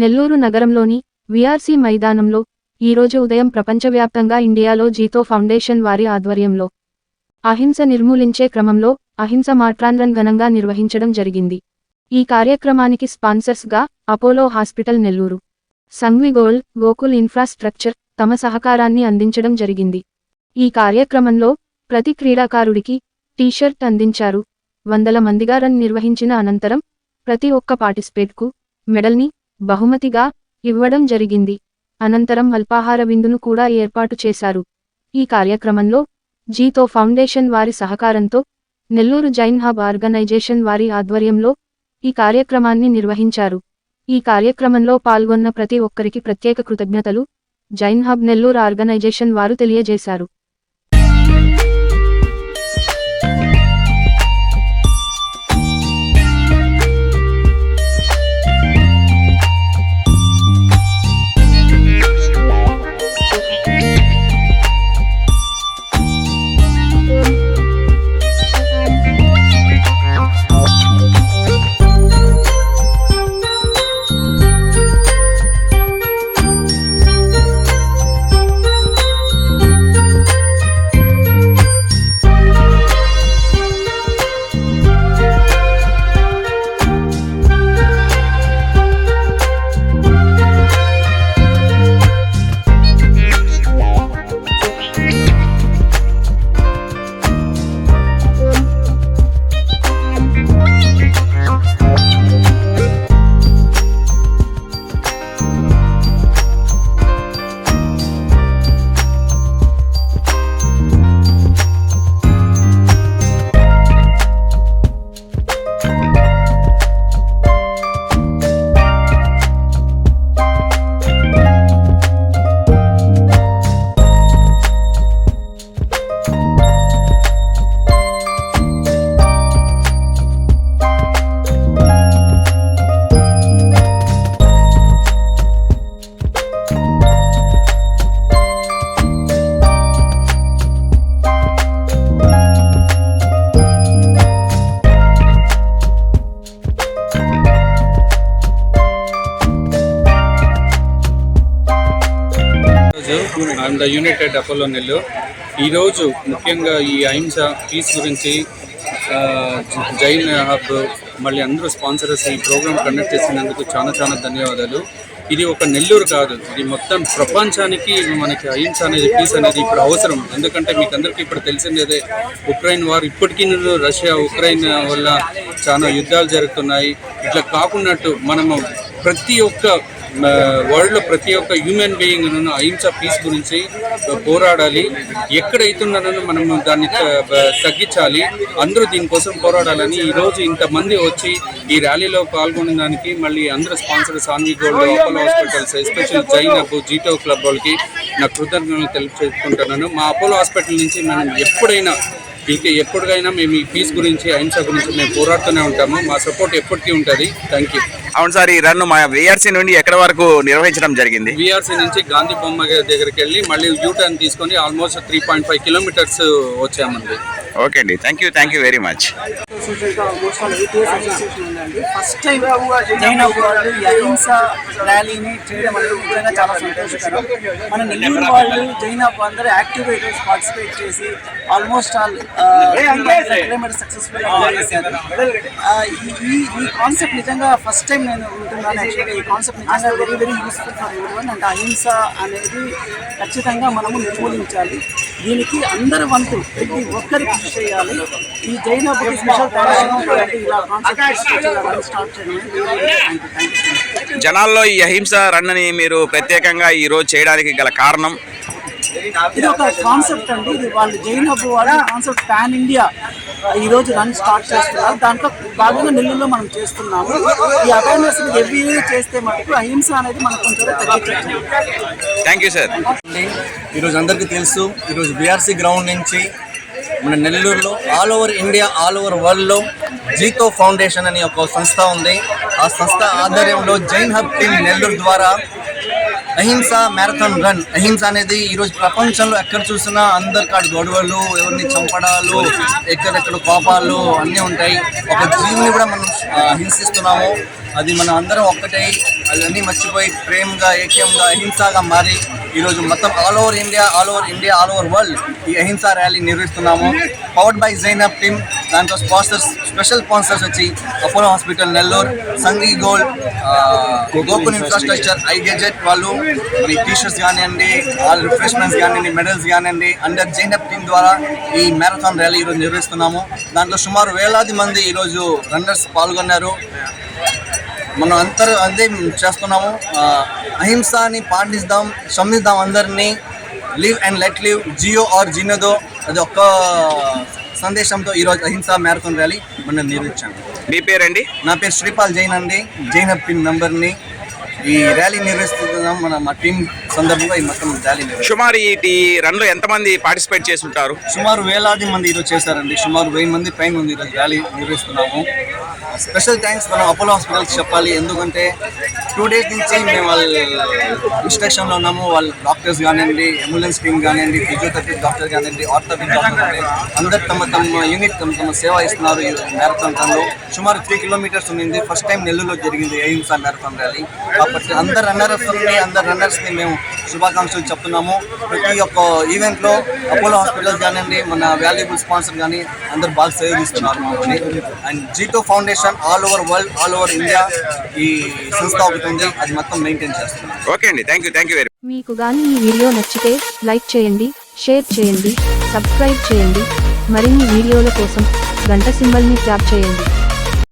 నెల్లూరు నగరంలోని వీఆర్సీ మైదానంలో ఈరోజు ఉదయం ప్రపంచవ్యాప్తంగా ఇండియాలో జీతో ఫౌండేషన్ వారి ఆధ్వర్యంలో అహింస నిర్మూలించే క్రమంలో అహింస మాట్రాన్రన్ ఘనంగా నిర్వహించడం జరిగింది. ఈ కార్యక్రమానికి స్పాన్సర్స్గా Apollo hospital Nellore Sanghvi Gold Gokul infrastructure తమ సహకారాన్ని అందించడం జరిగింది. ఈ కార్యక్రమంలో ప్రతి క్రీడాకారుడికి టీషర్ట్ అందించారు. వందల మందిగా రన్ నిర్వహించిన అనంతరం ప్రతి ఒక్క పార్టిసిపేట్కు మెడల్ని బహుమతిగా ఇవ్వడం జరిగింది. అనంతరం అల్పాహార విందును కూడా ఏర్పాటు చేశారు. ఈ కార్యక్రమంలో జీతో ఫౌండేషన్ వారి సహకారంతో నెల్లూరు జైన్ హబ్ ఆర్గనైజేషన్ వారి ఆధ్వర్యంలో ఈ కార్యక్రమాన్ని నిర్వహించారు. ఈ కార్యక్రమంలో పాల్గొన్న ప్రతి ఒక్కరికి ప్రత్యేక కృతజ్ఞతలు. జైన్ హబ్ నెల్లూరు ఆర్గనైజేషన్ వారు తెలియజేశారు. రోజు అండ్ యునైటెడ్ అపోలో నెల్లు. ఈరోజు ముఖ్యంగా ఈ అహింస పీస్ గురించి జైన్ హబ్ మళ్ళీ అందరూ స్పాన్సర్స్ ఈ ప్రోగ్రామ్ కండక్ట్ చేసినందుకు చాలా చాలా ధన్యవాదాలు. ఇది ఒక నెల్లూరు కాదు ఇది మొత్తం ప్రపంచానికి మనకి అహింస అనేది పీస్ అనేది ఇప్పుడు అవసరం. ఎందుకంటే మీకు అందరికీ ఇప్పుడు తెలిసిందేదే ఉక్రెయిన్ వార్ ఇప్పటికీ రష్యా ఉక్రెయిన్ వల్ల చాలా యుద్ధాలు జరుగుతున్నాయి. ఇట్లా కాకున్నట్టు మనము ప్రతి ఒక్క వరల్డ్లో ప్రతి ఒక్క హ్యూమన్ బీయింగ్ అహింస పీస్ గురించి పోరాడాలి. ఎక్కడైతున్నారో మనం దాన్ని తగ్గించాలి. అందరూ దీనికోసం పోరాడాలని ఈ రోజు ఇంతమంది వచ్చి ఈ ర్యాలీలో పాల్గొన్న దానికి మళ్ళీ అందరూ sponsor Sanvi gold Apollo hospitals special Jain Abu JITO club వాళ్ళకి నా కృతజ్ఞతలు తెలుపుకుంటున్నాను మా అపోలో హాస్పిటల్ నుంచి మనం ఎప్పుడైనా ఇంకా ఎప్పటికైనా మేము ఈ పీస్ గురించి అహింస గురించి మేము పోరాడుతూనే ఉంటాము. మా సపోర్ట్ ఎప్పటికీ ఉంటుంది. థ్యాంక్ యూ అవును సార్ ఈ రన్ మా విఆర్సీ నుండి ఎక్కడి వరకు నిర్వహించడం జరిగింది? విఆర్సీ నుంచి గాంధీ బొమ్మ దగ్గరికి వెళ్ళి మళ్ళీ యూ టర్న్ తీసుకొని almost three point five kilometres వచ్చామండి. ఓకే అండి. Thank you thank you very much first time Jain అవ్వ వాళ్ళు ఈ అహింస ర్యాలీని చేయడం అనేది నిజంగా చాలా సంతోషకరం. మన నెల్లూరు వాళ్ళు జైన్ అవ్వ అందరూ యాక్టివ్గా ఈరోజు పార్టిసిపేట్ చేసి ఆల్మోస్ట్ ఆల్ కిలోమీటర్ సక్సెస్ఫుల్ ఈ కాన్సెప్ట్ నిజంగా ఫస్ట్ టైం నేను ఉంటున్నాను యాక్చువల్గా ఈ కాన్సెప్ట్ నిజంగా వెరీ వెరీ యూస్ఫుల్ ఫర్ ఎవరి అంటే అహింస అనేది ఖచ్చితంగా మనము నిర్మూలించాలి. దీనికి అందరి వంతు ప్రతి ఒక్కరికి కృషి చేయాలి. ఈ జైన్ అబ్బకి స్పెషల్ థ్యాంక్స్ ఇలా కాన్సెప్ట్ స్టార్ట్ చేయడం జనాల్లో ఈ అహింస రన్ని మీరు ప్రత్యేకంగా ఈ రోజు చేయడానికి గల కారణం ఇది ఒక కాన్సెప్ట్ అండి. ఇది వాళ్ళు జైన్ హబ్ వాళ్ళు కాన్సెప్ట్ పాన్ ఇండియా ఈ రోజు రన్ స్టార్ట్ చేస్తున్నారు. దాంట్లో భాగంగా నెల్లూరులో మనం చేస్తున్నాము. ఈ అవేర్నెస్ ఎవ్రీ ఇయర్ చేస్తే మటుకు అహింస అనేది మనం కొంచెం తగ్గించవచ్చు థ్యాంక్ యూ సార్. ఈరోజు అందరికీ తెలుసు ఈరోజు బీఆర్సీ గ్రౌండ్ నుంచి మన నెల్లూరులో all over India all over వరల్డ్లో జీతో ఫౌండేషన్ అనే ఒక సంస్థ ఉంది. ఆ సంస్థ ఆధ్వర్యంలో జైన్ హబ్ టీమ్ నెల్లూరు ద్వారా అహింస మ్యారథాన్ రన్. అహింస అనేది ఈరోజు ప్రపంచంలో ఎక్కడ చూసినా అందరి కాడి గొడవలు ఎవరిని చంపడాలు ఎక్కడెక్కడ కోపాలు అన్నీ ఉంటాయి. ఒక జీవిని కూడా మనం హింసిస్తున్నాము. అది మనం అందరం ఒక్కటై. అవన్నీ మర్చిపోయి ప్రేమగా ఏక్యంగా అహింసగా మారి ఈరోజు మొత్తం all over India all over India all over world ఈ అహింసా ర్యాలీ నిర్వహిస్తున్నాము. పవర్డ్ బై జైనబ్ టీమ్ దాంట్లో స్పాన్సర్స్ స్పెషల్ స్పాన్సర్స్ వచ్చి Apollo hospital Nellore Sanghvi gold Gokul infrastructure I gadget వాళ్ళు ఈ టీషర్ట్స్ కానివ్వండి వాళ్ళ రిఫ్రెష్మెంట్స్ కానివ్వండి మెడల్స్ కానివ్వండి అండర్ జైనప్ టీమ్ ద్వారా ఈ మ్యారథాన్ ర్యాలీ ఈరోజు నిర్వహిస్తున్నాము. దాంట్లో సుమారు వేలాది మంది ఈరోజు రన్నర్స్ పాల్గొన్నారు. మనం అందరూ అదే చేస్తున్నాము. అహింసని పాటిస్తాం శ్రమిద్దాం అందరినీ. లివ్ అండ్ లెట్ లివ్ జియో ఆర్ జినదో అది ఒక్క సందేశంతో ఈరోజు అహింస మ్యారథాన్ ర్యాలీ మనం నిర్వహించాము మీ పేరండి? నా పేరు శ్రీపాల్ జైన్ అండి. జైన్ టీమ్ మెంబర్ని ఈ ర్యాలీ నిర్వహిస్తున్నాం మన మా టీం సందర్భంగా ఈ మొత్తం ర్యాలీ సుమారు ఈ ఈ రన్లో ఎంతమంది పార్టిసిపేట్ చేసి ఉంటారు సుమారు వేలాది మంది ఈరోజు చేశారండి. సుమారు వెయ్యి మంది పైన ఉంది ఈరోజు ర్యాలీ నిర్వహిస్తున్నాము. స్పెషల్ థ్యాంక్స్ మనం అపోలో హాస్పిటల్కి చెప్పాలి. ఎందుకంటే టూ డేస్ నుంచి మేము వాళ్ళ ఇన్స్ట్రక్షన్లో ఉన్నాము. వాళ్ళ డాక్టర్స్ కానివ్వండి అంబులెన్స్ టీమ్ కానివ్వండి ఫిజియోథెరపీ డాక్టర్ కానివ్వండి ఆర్థోపిక్ డాక్టర్ కానివ్వండి అందరు తమ తమ యూనిట్ తమ తమ సేవ ఇస్తున్నారు ఈ మ్యారథాన్ రన్లో సుమారు త్రీ కిలోమీటర్స్ ఉంది ఫస్ట్ టైం నెల్లూరులో జరిగింది అహింసా మ్యారథాన్ ర్యాలీ కాబట్టి అందరు రన్నర్స్ని అందరు రన్నర్స్ని మేము శుభాకాంక్షలు చెప్తున్నాము. ప్రతి ఒక్క ఈవెంట్లో అపోలో హాస్పిటల్స్ కానివ్వండి మన వాల్యుబుల్ స్పాన్సర్ కానీ అందరు బాగా సేవ ఇస్తున్నారు మమ్మల్ని and JITO foundation all over world all over India ఈ సంస్థ ఒకటి ఉంది. అది మొత్తం మెయింటైన్ చేస్తున్నాం ఓకే అండి. Thank you thank you very మీకు గాని ఈ వీడియో నచ్చితే లైక్ చేయండి షేర్ చేయండి సబ్స్క్రైబ్ చేయండి. మరిన్ని వీడియోల కోసం గంట సింబల్ని ట్యాప్ చేయండి.